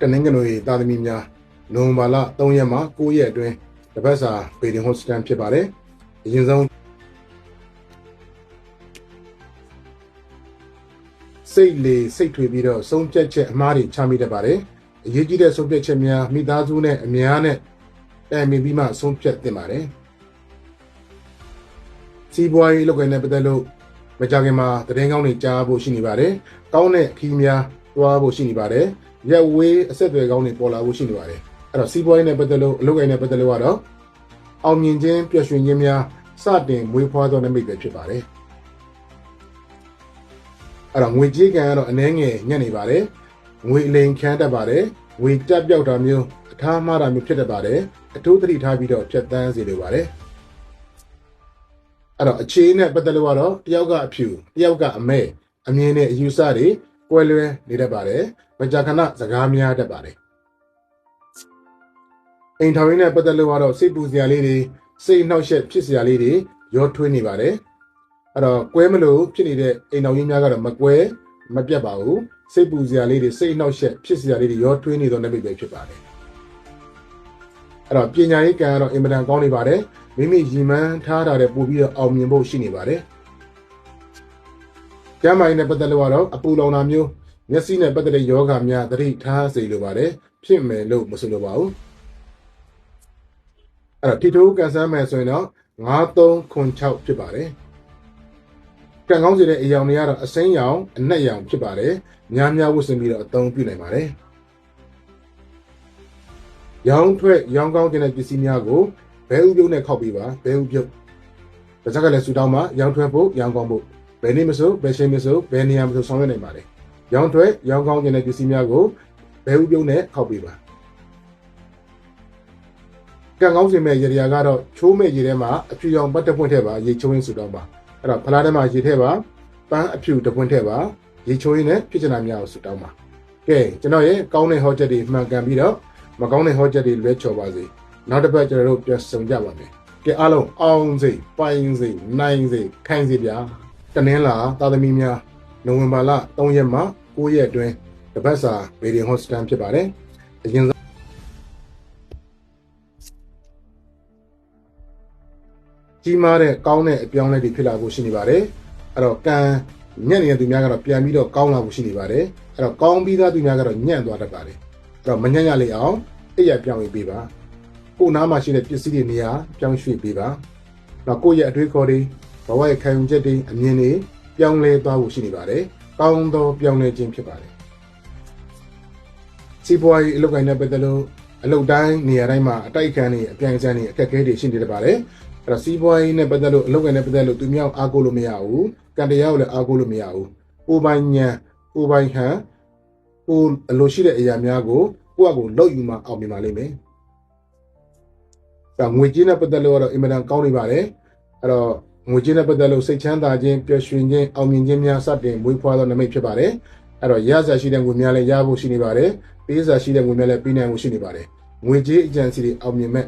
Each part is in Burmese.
တနင်္ဂနွေသားသမီးများနိုဝင်ဘာလ3ရက်မှ9ရက်အတွင်းတပတ်စာပေတင်ဟော့စတန်ဖြစ်ပါတယ်အရင်ဆုံးစိတ်လေစိတ်ထွေပြီးတော့ဆုံးဖြတ်ချက်အမှားတွေချမိတတ်ပါတယ်အရေးကြီးတဲ့ဆုံးဖြတ်ချက်များမိသားစုနဲ့အများနဲ့တိုင်ပင်ပြီးမှဆုံးဖြတ်သင့်ပါတယ်စီးပွားရေးလုပ်ကိုင်တဲ့ပတ်သက်လို့မကြခင်မှာသတင်းကောင်းတွေကြားဖို့ရှိနေပါတယ်ကောင်းတဲ့ခီးများတွားဖို့ရှိနေပါတယ်ရက်ဝေးအဆက်အသွယ်ကောင်းတွေပေါ်လာဖို့ရှိနေပါတယ်အဲ့တော့စီးပွားရေးနဲ့ပတ်သက်လို့အလုပ်ကိုင်နဲ့ပတ်သက်လို့ကတော့အောင်မြင်ခြင်းပျော်ရွှင်ခြင်းများစတင်မွေးဖွားသောနိမိတ်ပဲဖြစ်ပါတယ်အဲ့တော့ငွေကြေးကံကတော့အနှဲငယ်ညံ့နေပါတယ်ငွေအလိန်ခမ်းတတ်ပါတယ်ငွေတက်ပြောက်တာမျိုးအထားမှားတာမျိုးဖြစ်တတ်ပါတယ်အထူးသတိထားပြီးတော့ဖြတ်တန်းစေလိုပါတယ်အဲ့တော့အခြေနဲ့ပတ်သက်လို့ကတော့တယောက်ကအဖြူတယောက်ကအမဲအမြင်နဲ့အယူဆတွေ ကွဲလွဲနေတတ်ပါတယ်မကြာခဏစကားများတတ်ပါတယ်အိမ်ထောင်ရင်းနဲ့ပတ်သက်လို့ကတော့စိတ်ပူစရာလေးတွေစိတ်နှောက်ယှက်ဖြစ်စရာလေးတွေရောထွေးနေပါတယ်အဲ့တော့ကွဲမလို့ဖြစ်နေတဲ့အိမ်ထောင်ရင်းများကတော့မကွဲမပြတ်ပါဘူးစိတ်ပူစရာလေးတွေစိတ်နှောက်ယှက်ဖြစ်စရာလေးတွေရောထွေးနေသောနိမိတ်ပဲဖြစ်ပါတယ်အဲ့တော့ပညာရေးကံကတော့အင်မတန်ကောင်းနေပါတယ်မိမိရည်မှန်းထားတာတဲ့ပို့ပြီးတော့အောင်မြင်ဖို့ရှိနေပါတယ် ကျမ်းမာရေးနဲ့ပတ်သက်လို့ကတော့အပူလောင်တာမျိုးမျက်စိနဲ့ပတ်သက်တဲ့ယောဂများသတိထားစေလိုပါတယ်ဖြစ်မယ်လို့မဆိုလိုပါဘူးအဲ့တော့ထီထိုးကန်ဆန်းမယ်ဆိုရင်တော့9306ဖြစ်ပါတယ်ကံကောင်းစေတဲ့အယောင်တွေကတော့အစိမ်းရောင်အနက်ရောင်ဖြစ်ပါတယ်များများဝတ်ဆင်ပြီးတော့အသုံးပြုနိုင်ပါတယ်ရောင်းထွက်ရောင်းကောင်းတဲ့ပစ္စည်းများကိုဘဲဥပြုတ်နဲ့ခောက်ပြီးပါဘဲဥပြုတ်ဒါကြောင့်လည်းဆူတောင်းမှာရောင်းထွက်ဖို့ရောင်းကောင်းဖို့ ဘယ်နေ့မဆိုဘယ်ချိန်မဆိုဘယ်နေရာမဆိုဆောင်ရွက်နိုင်ပါတယ်ရောင်းထွက်ရောင်းကောင်းတဲ့ပစ္စည်းများကိုဘဲဥပြုတ်နဲ့ခောက်ပြီးပါကံကောင်းစင်မဲ့ရေရာကတော့ချိုးမဲ့ရေထဲမှာအဖြူရောင်ပတ်တပွင့်ထဲပါရေချိုးရင်းဆူတောင်းပါအဲ့တော့ဖလားထဲမှာရေထဲပါပန်းအဖြူတပွင့်ထဲပါရေချိုးရင်းနဲ့ဖြစ်ချင်တာများကိုဆူတောင်းပါကဲကျွန်တော်ရဲ့ကောင်းတဲ့ဟောချက်တွေမှန်ကန်ပြီးတော့မကောင်းတဲ့ဟောချက်တွေလွဲချော်ပါစေနောက်တစ်ပတ်ကျွန်တော်တို့ပြန်ဆုံကြပါမယ်ကဲအားလုံးအောင်စိပိုင်စိနိုင်စိခိုင်စိဗျာ တနင်္လာသာသမီများနိုဝင်ဘာလ3ရက်မှ9ရက်အတွင်းတပတ်စာဗေဒီဟော့စတန်ဖြစ်ပါတယ်အရင်ဆုံးကြီးမားတဲ့ကောင်းတဲ့အပြောင်းလဲတွေဖြစ်လာဖို့ရှိနေပါတယ်အဲ့တော့ကံညံ့နေတဲ့သူများကတော့ပြန်ပြီးတော့ကောင်းလာဖို့ရှိနေပါတယ်အဲ့တော့ကောင်းပြီးသားသူများကတော့ညံ့သွားတတ်ပါတယ်အဲ့တော့မညံ့ရလေအောင်တည့်ရပြောင်းရေးပေးပါကိုနားမှာရှိတဲ့ပစ္စည်းတွေနေရာပြောင်းရွှေ့ပေးပါနောက်ကိုယ့်ရဲ့အတွေးခေါ်တွေ ဘဝရဲ့ခံယူချက်တွေအမြင်တွေပြောင်းလဲသွားဖို့ရှိနေပါတယ်ကောင်းသောပြောင်းလဲခြင်းဖြစ်ပါတယ်စီးပွားရေးအလုပ်ကိုင်းတဲ့ပတ်သက်လို့အလုပ်တိုင်းနေရာတိုင်းမှာအတိုက်အခံတွေအပြိုင်အဆိုင်တွေအခက်အခဲတွေရှိနေတတ်ပါတယ်အဲ့တော့စီးပွားရေးနဲ့ပတ်သက်လို့အလုပ်ကိုင်းနဲ့ပတ်သက်လို့သူများအားကိုးလို့မရဘူးကံတရားကိုလည်းအားကိုးလို့မရဘူးကိုပိုင်ညံကိုပိုင်ဟန်ကိုအလိုရှိတဲ့အရာများကိုကိုယ့်အကိုလောက်ယူမှအောင်မြင်ပါလိမ့်မယ်ဒါငွေကြေးနဲ့ပတ်သက်လို့ကတော့အင်မတန်ကောင်းနေပါတယ်အဲ့တော့ ငွေကြေးနဲ့ပတ်သက်လို့စိတ်ချမ်းသာခြင်းပျော်ရွှင်ခြင်းအောင်မြင်ခြင်းများစတင်မွေးဖွားသောနမိတ်ဖြစ်ပါတယ်အဲ့တော့ရစရာရှိတဲ့ငွေများလည်းရဖို့ရှိနေပါတယ်ပေးစရာရှိတဲ့ငွေများလည်းပေးနိုင်ဖို့ရှိနေပါတယ်ငွေကြေးအကြံစီတွေအောင်မြင်မဲ့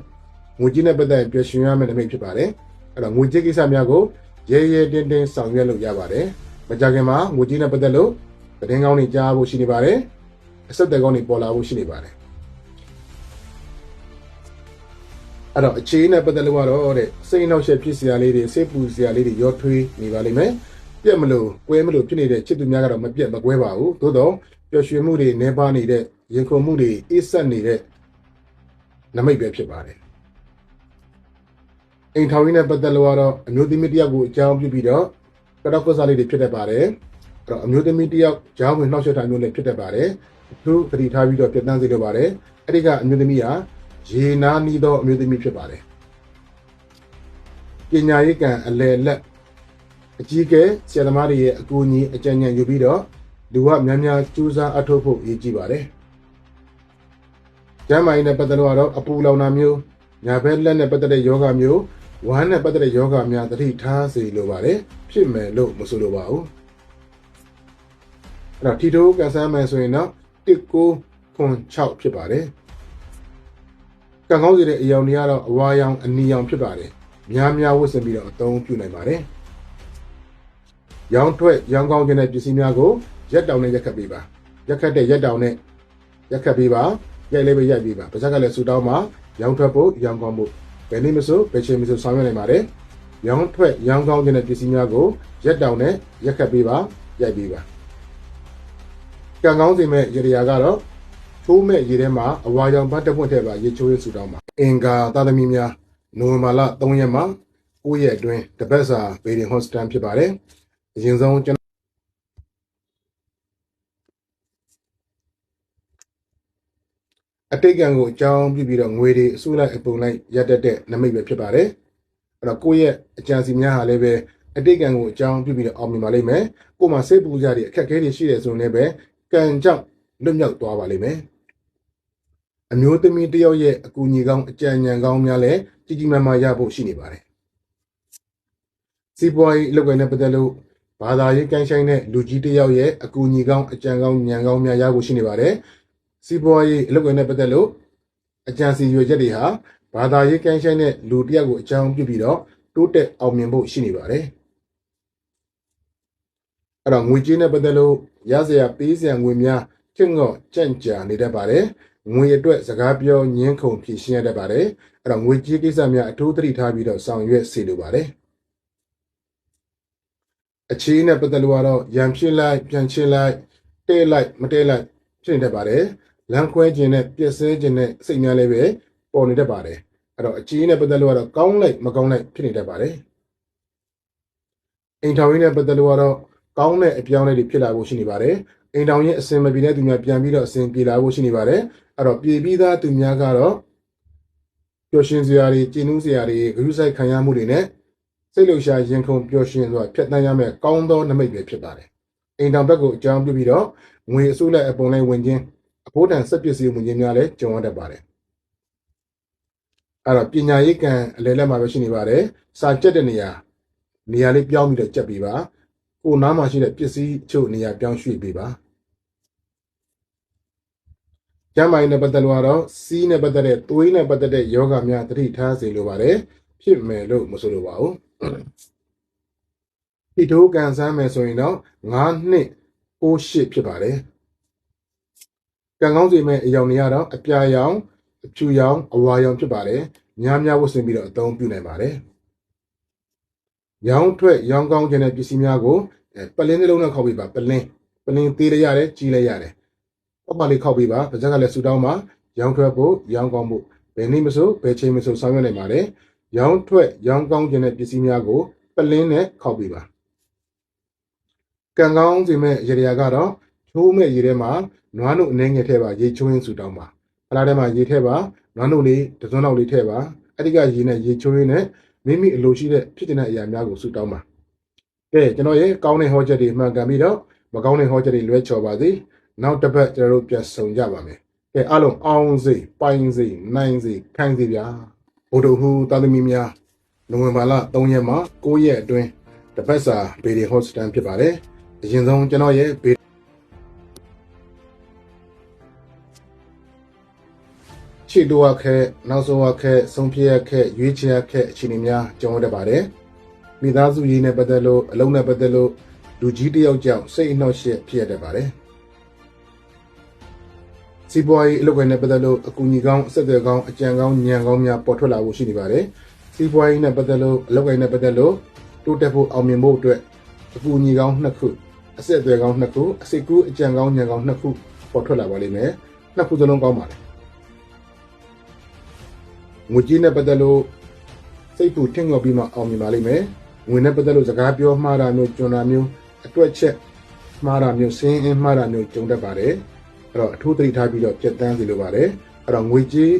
ငွေကြေးနဲ့ပတ်သက်ပျော်ရွှင်ရမယ့်နမိတ်ဖြစ်ပါတယ်အဲ့တော့ငွေကြေးကိစ္စများကိုရဲရဲတင်းတင်းဆောင်ရွက်လို့ရပါတယ်မကြခင်မှာငွေကြေးနဲ့ပတ်သက်လို့သတင်းကောင်းတွေကြားဖို့ရှိနေပါတယ်အဆက်အသွယ်ကောင်းတွေပေါ်လာဖို့ရှိနေပါတယ် အဲ့တော့အခြေအနေပတ်သက်လို့ကတော့တဲ့စိတ်နှောက်ယှက်ဖြစ်စရာလေးတွေစိတ်ပူစရာလေးတွေရောထွေးနေပါလိမ့်မယ်ပြက်မလို့ကွဲမလို့ဖြစ်နေတဲ့ချစ်သူများကတော့မပြက်မကွဲပါဘူးသို့တော့ပျော်ရွှင်မှုတွေနေပါနေတဲ့ရင်ခုန်မှုတွေအေးဆက်နေတဲ့နမိတ်ပဲဖြစ်ပါတယ်အိမ်ထောင်ရင်းနဲ့ပတ်သက်လို့ကတော့အမျိုးသမီးတစ်ယောက်ကိုအကြောင်းပြုပြီးတော့ကတော့ကိုစားလေးတွေဖြစ်တတ်ပါတယ်အဲ့တော့အမျိုးသမီးတစ်ယောက်ဂျောင်းဝင်နှောက်ယှက်တာမျိုးလည်းဖြစ်တတ်ပါတယ်သူသတိထားပြီးတော့ပြတ်တန်းစေလိုပါတယ်အဲ့ဒီကအမျိုးသမီးဟာ ရေနာနီးသောအမျိုးသမီးဖြစ်ပါတယ်ပညာရေးကံအလယ်လက်အကြီးကဲဆရာသမားတွေရဲ့အကူအညီအကြံဉာဏ်ယူပြီးတော့လူကများများကြိုးစားအထောက်ဖို့ရည်ကြည်ပါတယ်ကျမ်းမာရေးနဲ့ပတ်သက်လို့ကတော့အပူလောင်တာမျိုးညာဘက်လက်နဲ့ပတ်သက်တဲ့ယောဂမျိုးဝမ်းနဲ့ပတ်သက်တဲ့ယောဂများသတိထားစေလိုပါတယ်ဖြစ်မယ်လို့မဆိုလိုပါဘူးအဲ့တော့ထီတိုးကန်ဆန်းမယ်ဆိုရင်တော့1906ဖြစ်ပါတယ် ကံကောင်းစေတဲ့အယောင်တွေကတော့အဝါရောင်အနီရောင်ဖြစ်ပါတယ်များများဝတ်ဆင်ပြီးတော့အသုံးပြုနိုင်ပါတယ်ရောင်းထွက်ရောင်းကောင်းခြင်းတဲ့ပစ္စည်းများကိုရက်တောင်နဲ့ရက်ခတ်ပေးပါရက်ခတ်တဲ့ရက်တောင်နဲ့ရက်ခတ်ပေးပါရိုက်လေးပဲရိုက်ပေးပါပါဇက်ကလည်းဆူတောင်းမှာရောင်းထွက်ဖို့ရောင်းကောင်းဖို့ဘယ်နည်းမဆိုဘယ်ချိန်မဆိုဆောင်ရွက်နိုင်ပါတယ်ရောင်းထွက်ရောင်းကောင်းခြင်းတဲ့ပစ္စည်းများကိုရက်တောင်နဲ့ရက်ခတ်ပေးပါရိုက်ပေးပါကံကောင်းစီမဲ့ရေရာကတော့ ထိုးမဲ့ရေထဲမှာအဝါရောင်ဘတ်တစ်ပွင့်ထည့်ပါရေချိုးရေးဆူတောင်းပါအင်္ဂါသာသမီများနိုဝင်ဘာလ3ရက်မှာ9ရက်အတွင်းတပတ်စာဘေဒင်ဟော့စတန်ဖြစ်ပါတယ်အရင်ဆုံးကျွန်အတိတ်ကံကိုအကြောင်းပြုပြီးတော့ငွေတွေအစိုးလိုက်အပုံလိုက်ရတတ်တဲ့နမိတ်ပဲဖြစ်ပါတယ်အဲ့တော့ကိုယ့်ရဲ့အကြံစီများဟာလည်းပဲအတိတ်ကံကိုအကြောင်းပြုပြီးတော့အောင်မြင်ပါလိမ့်မယ်ကိုယ်မှာစိတ်ပူကြတဲ့အခက်အခဲတွေရှိတယ်ဆိုရင်လည်းပဲကံကြောင့် လွတ်မြောက်သွားပါလိမ့်မယ်အမျိုးသမီးတစ်ယောက်ရဲ့အကူအညီကောင်းအကြံဉာဏ်ကောင်းများလည်းကြီးကြီးမားမားရဖို့ရှိနေပါတယ်စီးပွားရေးအလုပ်ကိုင်းနဲ့ပတ်သက်လို့ဘာသာရေးကိုင်းဆိုင်တဲ့လူကြီးတစ်ယောက်ရဲ့အကူအညီကောင်းအကြံကောင်းဉာဏ်ကောင်းများရဖို့ရှိနေပါတယ်စီးပွားရေးအလုပ်ကိုင်းနဲ့ပတ်သက်လို့အကြံစီရွယ်ချက်တွေဟာဘာသာရေးကိုင်းဆိုင်တဲ့လူတစ်ယောက်ကိုအကြောင်းပြုပြီးတော့တိုးတက်အောင်မြင်ဖို့ရှိနေပါတယ်အဲ့တော့ငွေကြေးနဲ့ပတ်သက်လို့ရစရာပေးစရာငွေများ ခင်တော့ကြန့်ကြာနေတတ်ပါတယ်ငွေအတွက်စကားပြောညင်းခုန်ဖြည့်ရှင်းရတတ်ပါတယ်အဲ့တော့ငွေကြေးကိစ္စများအထူးသတိထားပြီးတော့ဆောင်ရွက်စေလိုပါတယ်အခြေအနေနဲ့ပတ်သက်လို့ကတော့ရန်ဖြစ်လိုက်ပြန်ချလိုက်တဲလိုက်မတဲလိုက်ဖြစ်နေတတ်ပါတယ်လမ်းခွဲခြင်းနဲ့ပြည့်စဲခြင်းနဲ့စိတ်များလည်းပဲပေါ်နေတတ်ပါတယ်အဲ့တော့အခြေအနေနဲ့ပတ်သက်လို့ကတော့ကောင်းလိုက်မကောင်းလိုက်ဖြစ်နေတတ်ပါတယ်အိမ်ထောင်ရေးနဲ့ပတ်သက်လို့ကတော့ကောင်းတဲ့အပြောင်းအလဲတွေဖြစ်လာဖို့ရှိနေပါတယ် အိမ်တောင်ရဲ့အစင်မပြေတဲ့သူများပြန်ပြီးတော့အစင်ပြေလာဖို့ရှိနေပါတယ်အဲ့တော့ပြေပြီးသားသူများကတော့ပျော်ရွှင်စရာတွေကျဉ်းနှူးစရာတွေဂရုစိုက်ခံရမှုတွေနဲ့စိတ်လှုပ်ရှားရင်ခုန်ပျော်ရွှင်စွာဖြတ်တန်းရမယ့်ကောင်းသောနမိတ်ပဲဖြစ်ပါတယ်အိမ်တောင်ဘက်ကိုအကြောင်းပြုပြီးတော့ငွေအစိုးလက်အပုံလိုက်ဝင်ခြင်းအဖို့တန်ဆက်ပစ္စည်းဝင်ခြင်းများလည်းကြုံရတတ်ပါတယ်အဲ့တော့ပညာရေးကံအလဲလက်မှာပဲရှိနေပါတယ်စာကြက်တဲ့နေရာနေရာလေးပြောင်းပြီးတော့ကြက်ပြီးပါ ကိုနားမှာရှိတဲ့ပစ္စည်းချုပ်နေရာပြောင်းရွှေ့ပေးပါကျမ်းမာရေးနဲ့ပတ်သက်လို့ကတော့စီးနဲ့ပတ်သက်တဲ့သွေးနဲ့ပတ်သက်တဲ့ယောဂများသတိထားစေလိုပါတယ်ဖြစ်မယ်လို့မဆိုလိုပါဘူးဒီထိုးကန်ဆန်းမယ်ဆိုရင်တော့9နှစ်68ဖြစ်ပါတယ်ကံကောင်းစီမဲ့အယောင်တွေကတော့အပြာရောင်အဖြူရောင်အဝါရောင်ဖြစ်ပါတယ်များများဝတ်ဆင်ပြီးတော့အသုံးပြုနိုင်ပါတယ် ရောင်းထွက်ရောင်းကောင်းခြင်းတဲ့ပစ္စည်းများကိုပလင်းနှလုံးနဲ့ခောက်ပြီးပါပလင်းပလင်းသေးလည်းရတယ်ကြီးလည်းရတယ်ပေါ့ပါလေးခောက်ပြီးပါပါဇက်ကလည်းဆူတောင်းမှာရောင်းထွက်ဖို့ရောင်းကောင်းဖို့ဘယ်နည်းမဆိုဘယ်ချိန်မဆိုဆောင်ရွက်နိုင်ပါတယ်ရောင်းထွက်ရောင်းကောင်းခြင်းတဲ့ပစ္စည်းများကိုပလင်းနဲ့ခောက်ပြီးပါကံကောင်းစီမဲ့ရေရာကတော့ချိုးမဲ့ရေထဲမှာနွားနုအနေငယ်ထဲပါရေချိုးရင်းဆူတောင်းပါဖလားထဲမှာရေထဲပါနွားနုလေးတစ်စုံလောက်လေးထဲပါအဲ့ဒီကရေနဲ့ရေချိုးရင်းနဲ့ မိမိအလိုရှိတဲ့ဖြစ်တဲ့အရာများကိုဆူတောင်းပါကဲကျွန်တော်ရဲ့ကောင်းတဲ့ဟောချက်တွေမှန်ကန်ပြီးတော့မကောင်းတဲ့ဟောချက်တွေလွဲချော်ပါစေနောက်တစ်ပတ်ကျွန်တော်တို့ပြန်ဆုံကြပါမယ်ကဲအားလုံးအောင်စေပိုင်စေနိုင်စေခိုင်စေဗျာဘုဒ္ဓဟူသာသမီများနိုဝင်ဘာလ3ရက်မှ9ရက်အတွင်းတပတ်စာဘေဒီဟော့စတန်ဖြစ်ပါတယ်အရင်ဆုံးကျွန်တော်ရဲ့ ဘေချီတိုဝခဲနောက်ဆုံးဝခဲဆုံးဖြတ်ရခဲရွေးချယ်ရခဲအခြေအနေများကြုံရတတ်ပါတယ်မိသားစုရေးနဲ့ပတ်သက်လို့အလုံးနဲ့ပတ်သက်လို့လူကြီးတယောက်ကြောင့်စိတ်အနှောက်အယှက်ဖြစ်ရတတ်ပါတယ်စီးပွားရေးအလုပ်ကိုနဲ့ပတ်သက်လို့အကူအညီကောင်းအဆက်အသွယ်ကောင်းအကြံကောင်းဉာဏ်ကောင်းများပေါ်ထွက်လာဖို့ရှိနေပါတယ်စီးပွားရေးနဲ့ပတ်သက်လို့အလုပ်ကိုနဲ့ပတ်သက်လို့တိုးတက်ဖို့အောင်မြင်ဖို့အတွက်အကူအညီကောင်းနှစ်ခုအဆက်အသွယ်ကောင်းနှစ်ခုအစိတ်ကူးအကြံကောင်းဉာဏ်ကောင်းနှစ်ခုပေါ်ထွက်လာပါလိမ့်မယ်နှစ်ခုစလုံးကောင်းပါတယ် ငွေကြေးနဲ့ပတ်သက်လို့စိတ်ပူထင်ငေါ်ပြီးမှအောင်မြင်ပါလိမ့်မယ်ငွေနဲ့ပတ်သက်လို့စကားပြောမှားတာမျိုးကျွမ်းတာမျိုးအတွက်ချက်မှားတာမျိုးစင်းအင်းမှားတာမျိုးကြုံတတ်ပါတယ်အဲ့တော့အထူးသတိထားပြီးတော့ပြတ်တန်းစီလိုပါတယ်အဲ့တော့ငွေကြေး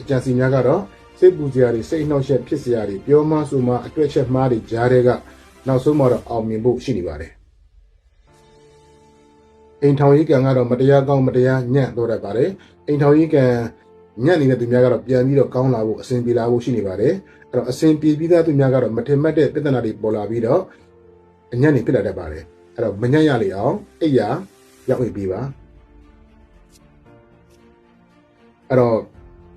အကြံစီများကတော့စိတ်ပူစရာတွေစိတ်နှောက်ယှက်ဖြစ်စရာတွေပြောမှဆိုမှအတွက်ချက်မှားတွေကြားတဲ့ကနောက်ဆုံးမှတော့အောင်မြင်ဖို့ရှိနေပါတယ်အိမ်ထောင်ရေးကံကတော့မတရားကောင်းမတရားညံ့တော့တတ်ပါတယ်အိမ်ထောင်ရေးကံ ညံ့နေတဲ့သူများကတော့ပြန်ပြီးတော့ကောင်းလာဖို့အဆင်ပြေလာဖို့ရှိနေပါတယ်အဲ့တော့အဆင်ပြေပြီးသားသူများကတော့မထင်မှတ်တဲ့ပြဿနာတွေပေါ်လာပြီးတော့အညံ့နေဖြစ်လာတတ်ပါတယ်အဲ့တော့မညံ့ရလေအောင်အိယာရောက်နေပြီးပါအဲ့တော့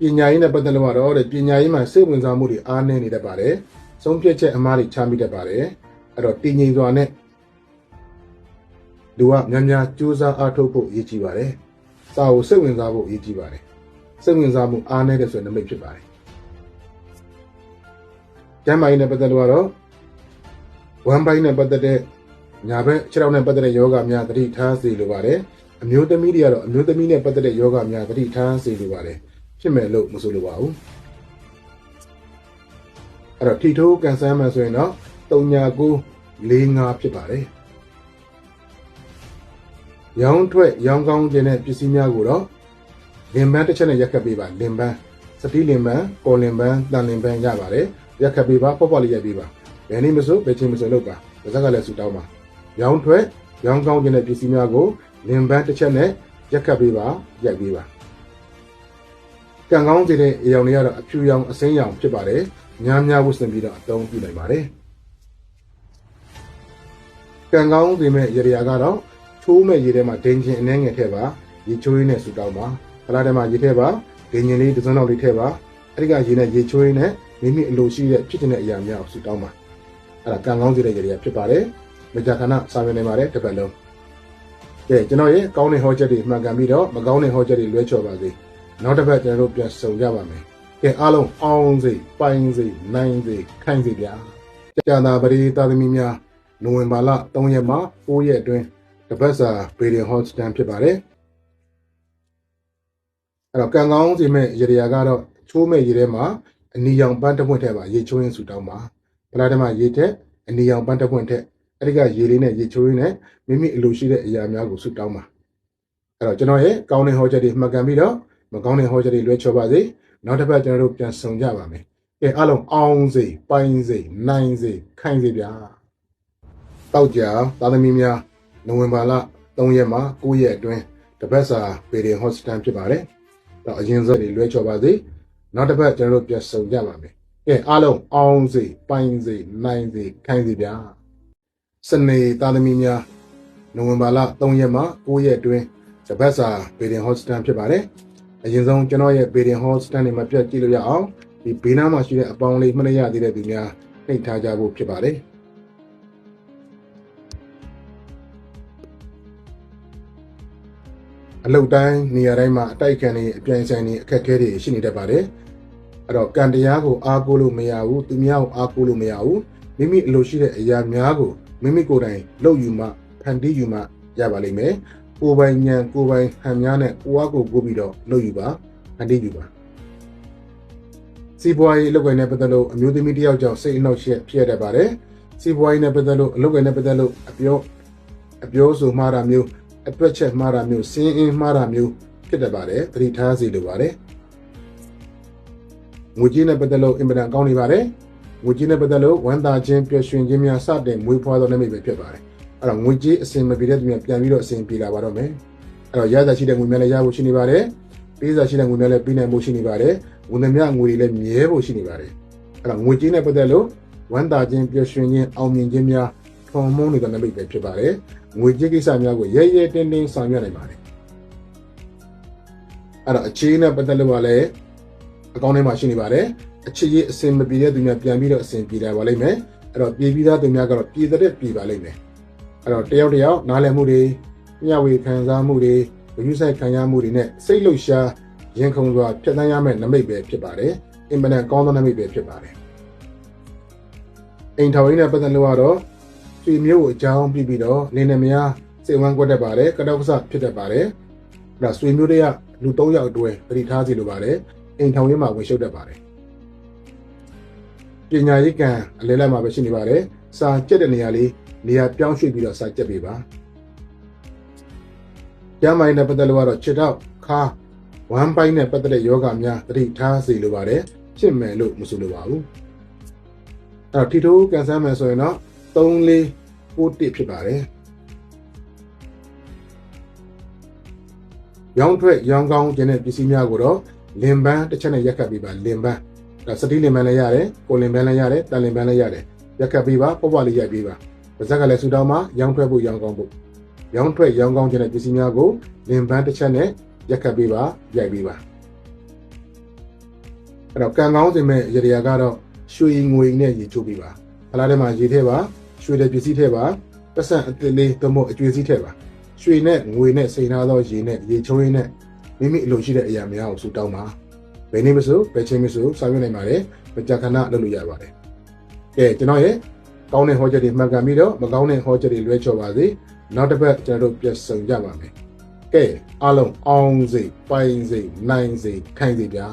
ပညာရေးနဲ့ပတ်သက်လို့ကတော့တဲ့ပညာရေးမှာစိတ်ဝင်စားမှုတွေအားနည်းနေတတ်ပါတယ်ဆုံးဖြတ်ချက်အမှားတွေချမိတတ်ပါတယ်အဲ့တော့တည်ငြိမ်စွာနဲ့လူကများများစူးစမ်းအားထုတ်ဖို့ရည်ကြည်ပါတယ်စာကိုစိတ်ဝင်စားဖို့အရေးကြီးပါတယ် စိတ်ဝင်စားမှုအားနည်းတဲ့ဆိုရင်နမိတ်ဖြစ်ပါတယ်ကျမ်းမာရေးနဲ့ပတ်သက်လို့ကတော့ဝမ်ပိုင်းနဲ့ပတ်သက်တဲ့ညာဘက်ခြေထောက်နဲ့ပတ်သက်တဲ့ယောဂများသတိထားစေလိုပါတယ်အမျိုးသမီးတွေကတော့အမျိုးသမီးနဲ့ပတ်သက်တဲ့ယောဂများသတိထားစေလိုပါတယ်ဖြစ်မယ်လို့မဆိုလိုပါဘူးအဲ့တော့ထီထိုးကန်ဆန်းမှဆိုရင်တော့39 45ဖြစ်ပါတယ်ရောင်းထွက်ရောင်းကောင်းခြင်းတဲ့ပစ္စည်းများကိုတော့ လင်ပန်းတစ်ချက်နဲ့ရက်ခတ်ပေးပါလင်ပန်းစတိလင်ပန်းကော်လင်ပန်းတန်လင်ပန်းရပါတယ်ရက်ခတ်ပေးပါပေါ့ပေါ့လေးရက်ပေးပါဘယ်နည်းမဆိုဘယ်ချိန်မဆိုလုပ်ပါပါဇက်ကလည်းဆူတောင်းပါရောင်းထွက်ရောင်းကောင်းခြင်းတဲ့ပစ္စည်းများကိုလင်ပန်းတစ်ချက်နဲ့ရက်ခတ်ပေးပါရိုက်ပေးပါကံကောင်းစေတဲ့အရောင်တွေကတော့အဖြူရောင်အစိမ်းရောင်ဖြစ်ပါတယ်များများဝတ်ဆင်ပြီးတော့အသုံးပြုနိုင်ပါတယ်ကံကောင်းစေမဲ့ရေရာကတော့ချိုးမဲ့ရေထဲမှာဒိန်ချင်းအနှဲငယ်ထည့်ပါရေချိုးရင်းနဲ့ဆူတောင်းပါ ဖလားထဲမှာရေထည့်ပါဒိန်ချင်းလေးတစ်စုံလောက်လေးထည့်ပါအဲ့ဒီကရေနဲ့ရေချိုးရင်းနဲ့မိမိအလိုရှိတဲ့ဖြစ်တဲ့အရာများကိုဆူတောင်းပါအဲ့ဒါကံကောင်းစေတဲ့ရေရာဖြစ်ပါတယ်မကြာခဏစာမျက်နှာမှာလည်းတစ်ပတ်လုံးကဲကျွန်တော်ရဲ့ကောင်းတဲ့ဟောချက်တွေမှန်ကန်ပြီးတော့မကောင်းတဲ့ဟောချက်တွေလွဲချော်ပါစေနောက်တစ်ပတ်ကျွန်တော်တို့ပြန်ဆုံကြပါမယ်ကဲအားလုံးအောင်စေပိုင်းစေနိုင်စေခိုင်စေဗျာကြာတာပရိသသမီများနိုဝင်ဘာလ3ရက်မှ9ရက်အတွင်းတပတ်စာဘေဒင်ဟော့စတန်ဖြစ်ပါတယ် အဲ့တော့ကံကောင်းစီမဲ့ရေရာကတော့ချိုးမဲ့ရေထဲမှာအနီရောင်ပန်းတစ်ပွင့်ထည့်ပါရေချိုးရင်းဆူတောင်းပါပလာထဲမှာရေထက်အနီရောင်ပန်းတစ်ပွင့်ထက်အဲ့ဒီကရေလေးနဲ့ရေချိုးရင်းနဲ့မိမိအလိုရှိတဲ့အရာများကိုဆူတောင်းပါအဲ့တော့ကျွန်တော်ရဲ့ကောင်းတဲ့ဟောချက်တွေမှတ်ကန်ပြီးတော့မကောင်းတဲ့ဟောချက်တွေလွဲချော်ပါစေနောက်တစ်ပတ်ကျွန်တော်တို့ပြန်ဆုံကြပါမယ်ကဲအားလုံးအောင်စေပိုင်းစေနိုင်စေခိုင်စေဗျာတောက်ကြသာသမီများနိုဝင်ဘာလ3ရက်မှ9ရက်အတွင်းတပတ်စာပေရင်ဟော့စတန်ဖြစ်ပါတယ် တော့အရင်ဆုံးတွေလွဲချော်ပါစေနောက်တစ်ပတ်ကျွန်တော်တို့ပြန်ဆုံကြပါမယ်ကဲအားလုံးအောင်စေပိုင်းစေနိုင်စေခိုင်စေဗျာစနေသာသမီများနိုဝင်ဘာလ3ရက်မှ9ရက်အတွင်းတပတ်စာပေရင်ဟော့စတန်ဖြစ်ပါတယ်အရင်ဆုံးကျွန်တော်ရဲ့ဘေဒင်ဟော့စတန်တွေမှာပြတ်ကြည့်လို့ရအောင်ဒီဘေးနားမှာရှိတဲ့အပေါင်းလေးမှတ်ရသေးတဲ့သူများနှိပ်ထားကြဖို့ဖြစ်ပါတယ် အလုတ်တိုင်းနေရာတိုင်းမှာအတိုက်ခံနေအပြိုင်ဆိုင်နေအခက်အခဲတွေရှိနေတတ်ပါတယ်အဲ့တော့ကံတရားကိုအားကိုးလို့မရဘူးသူများကိုအားကိုးလို့မရဘူးမိမိအလိုရှိတဲ့အရာများကိုမိမိကိုယ်တိုင်လုပ်ယူမှဖန်တီးယူမှရပါလိမ့်မယ်ကိုယ်ပိုင်ဉာဏ်ကိုယ်ပိုင်ဟန်များနဲ့ကိုယ်အကိုကိုပြီးတော့လုပ်ယူပါဖန်တီးယူပါစီးပွားရေးအလုပ်ကိုင်နဲ့ပတ်သက်လို့အမျိုးသမီးတယောက်ကြောင့်စိတ်အနှောက်အယှက်ဖြစ်ရတတ်ပါတယ်စီးပွားရေးနဲ့ပတ်သက်လို့အလုပ်ကိုင်နဲ့ပတ်သက်လို့အပြောအပြောဆိုမှားတာမျိုး အတွက်ချက်မှားတာမျိုးစင်းအင်းမှားတာမျိုးဖြစ်တတ်ပါတယ်သတိထားစီလိုပါတယ်ငွေကြေးနဲ့ပတ်သက်လို့အင်မတန်ကောင်းနေပါတယ်ငွေကြေးနဲ့ပတ်သက်လို့ဝန်တာချင်းပျော်ရွှင်ခြင်းများစတင်မွေးဖွားသောနိမိတ်ပဲဖြစ်ပါတယ်အဲ့တော့ငွေကြေးအစင်မပြေတဲ့သူများပြန်ပြီးတော့အစင်ပြေလာပါတော့မယ်အဲ့တော့ရတာရှိတဲ့ငွေများလည်းရဖို့ရှိနေပါတယ်ပေးစာရှိတဲ့ငွေများလည်းပေးနိုင်ဖို့ရှိနေပါတယ်ဝန်ထမ်းများငွေတွေလည်းမြဲဖို့ရှိနေပါတယ်အဲ့တော့ငွေကြေးနဲ့ပတ်သက်လို့ဝန်တာချင်းပျော်ရွှင်ခြင်းအောင်မြင်ခြင်းများထုံမုန်းနေတဲ့နိမိတ်ပဲဖြစ်ပါတယ် ငွေကြေးကိစ္စများကိုရဲရဲတင်းတင်းဆောင်ရွက်နိုင်ပါတယ်အဲ့တော့အခြေနဲ့ပတ်သက်လို့ကလည်းအကောင့်ထဲမှာရှိနေပါတယ်အခြေရေးအစင်မပြေတဲ့သူများပြန်ပြီးတော့အစင်ပြေလာပါလိမ့်မယ်အဲ့တော့ပြေပြီးသားသူများကတော့ပြေတဲ့ပြေပါလိမ့်မယ်အဲ့တော့တယောက်တယောက်နားလည်မှုတွေမျှဝေခံစားမှုတွေဝိဆိုင်ခံရမှုတွေနဲ့စိတ်လှုပ်ရှားရင်ခုန်စွာဖြတ်သန်းရမယ့်နမိတ်ပဲဖြစ်ပါတယ်အင်မတန်ကောင်းသောနမိတ်ပဲဖြစ်ပါတယ်အိမ်ထောင်ရင်းနဲ့ပတ်သက်လို့ကတော့ ဆွေမျိုးကိုအကြောင်းပြပြီးတော့လင်းနေမယားစိတ်ဝမ်းကွက်တတ်ပါတယ်ကတောက်ကဆဖြစ်တတ်ပါတယ်အဲ့ဒါဆွေမျိုးတွေကလူ၃ယောက်အတွဲပရိထားစီလိုပါတယ်အိမ်ထောင်ရင်းမှာဝင်ရှုပ်တတ်ပါတယ်ပညာရေးကံအလဲလက်မှာပဲရှိနေပါတယ်စာကျက်တဲ့နေရာလေးနေရာပြောင်းရွှေ့ပြီးတော့စာကျက်ပေးပါကျမ်းမိုင်းနဲ့ပတ်သက်လို့ကတော့ခြေထောက်ခါဝမ်းပိုင်းနဲ့ပတ်သက်တဲ့ယောဂများတတိထားစီလိုပါတယ်ဖြစ်မယ်လို့မဆိုလိုပါဘူးအဲ့တော့ထီထိုးကန်ဆန်းမယ်ဆိုရင်တော့ 3လေး9တစ်ဖြစ်ပါတယ်ရောင်းထွက်ရောင်းကောင်းခြင်းတဲ့ပစ္စည်းများကိုတော့လင်ပန်းတစ်ချက်နဲ့ရက်ခတ်ပေးပါလင်ပန်းဒါစတိလင်ပန်းလည်းရတယ်ကိုလင်ပန်းလည်းရတယ်တန်လင်ပန်းလည်းရတယ်ရက်ခတ်ပေးပါပေါ့ပေါ့လေးရိုက်ပေးပါပါဇက်ကလည်းဆူတောင်းမှာရောင်းထွက်ဖို့ရောင်းကောင်းဖို့ရောင်းထွက်ရောင်းကောင်းခြင်းတဲ့ပစ္စည်းများကိုလင်ပန်းတစ်ချက်နဲ့ရက်ခတ်ပေးပါရိုက်ပေးပါအဲ့တော့ကံကောင်းစင်မဲ့ရေရာကတော့ရွှေငွေနဲ့ရေချိုးပေးပါဖလားထဲမှာရေထည့်ပါ ရွှေတဲ့ပစ္စည်းထည့်ပါပတ်စံအသစ်လေးသို့မဟုတ်အကျွေးစည်းထည့်ပါရွှေနဲ့ငွေနဲ့စိန်ထားသောရေနဲ့ရေချိုးရင်းနဲ့မိမိအလိုရှိတဲ့အရာများကိုဆူတောင်းပါဘယ်နည်းမဆိုဘယ်ချိန်မဆိုဆောင်ရွက်နိုင်ပါတယ်မကြာခဏလုပ်လို့ရပါတယ်ကဲကျွန်တော်ရဲ့ကောင်းတဲ့ဟောချက်တွေမှတ်ကန်ပြီးတော့မကောင်းတဲ့ဟောချက်တွေလွဲချော်ပါစေနောက်တစ်ပတ်ကျွန်တော်တို့ပြန်ဆုံကြပါမယ်ကဲအားလုံးအောင်စိတ်ပိုင်စိတ်နိုင်စိတ်ခိုင်စိတ်ဗျာ